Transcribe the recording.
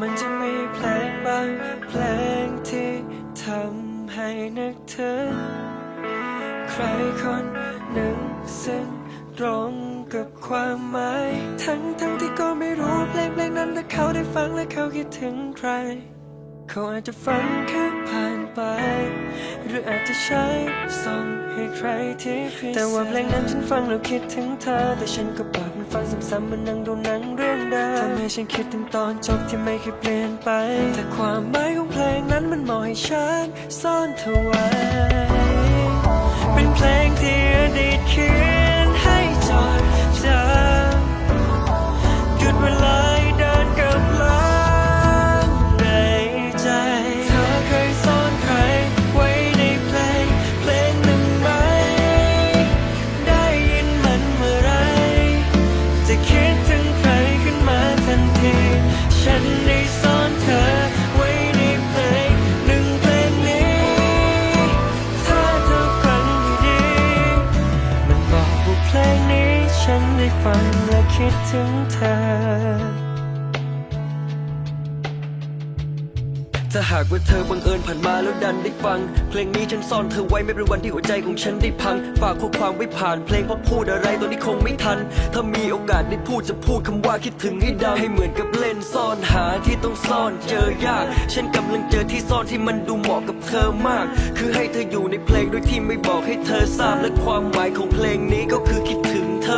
มันจะมีเพลงบางเพลงที่ทำให้นึกถึงใครคนหนึ่งซึ่งตรงกับความหมาย ทั้งทั้งที่ก็ไม่รู้เพลงเพลงนั้นและเขาได้ฟังและเขาคิดถึงใคร เขาอาจจะฟังแค่ ไป หรืออาจจะใช้ส่งให้ใครที่พิเศษแต่ว่าเพลงนั้นฉันฟังแล้วคิดถึงเธอ แต่ฉันก็ปิดมันฟังซ้ำๆมันนั่งดูหนังเรื่องเดิมทำให้ฉันคิดถึงตอนจบที่ไม่เคยเปลี่ยนไป แต่ความหมายของเพลงนั้นมันมองให้ฉันซ่อนเธอไว้ ฟังและคิดถึงเธอ ถ้าหากว่าเธอบังเอิญผ่านมาแล้วดันได้ฟัง เพลงนี้ฉันซ่อนเธอไว้ไม่เป็นวันที่หัวใจของฉันได้พัง ฝากข้อความไว้ผ่านเพลงเพราะพูดอะไรตอนนี้คงไม่ทัน ถ้ามีโอกาสได้พูดจะพูดคำว่าคิดถึงให้ดัง ให้เหมือนกับเล่นซ่อนหาที่ต้องซ่อนเจอยาก ฉันกำลังเจอที่ซ่อนที่มันดูเหมาะกับเธอมาก คือให้เธออยู่ในเพลงโดยที่ไม่บอกให้เธอทราบและความหมายของเพลงนี้ก็คือคิดถึงเธอ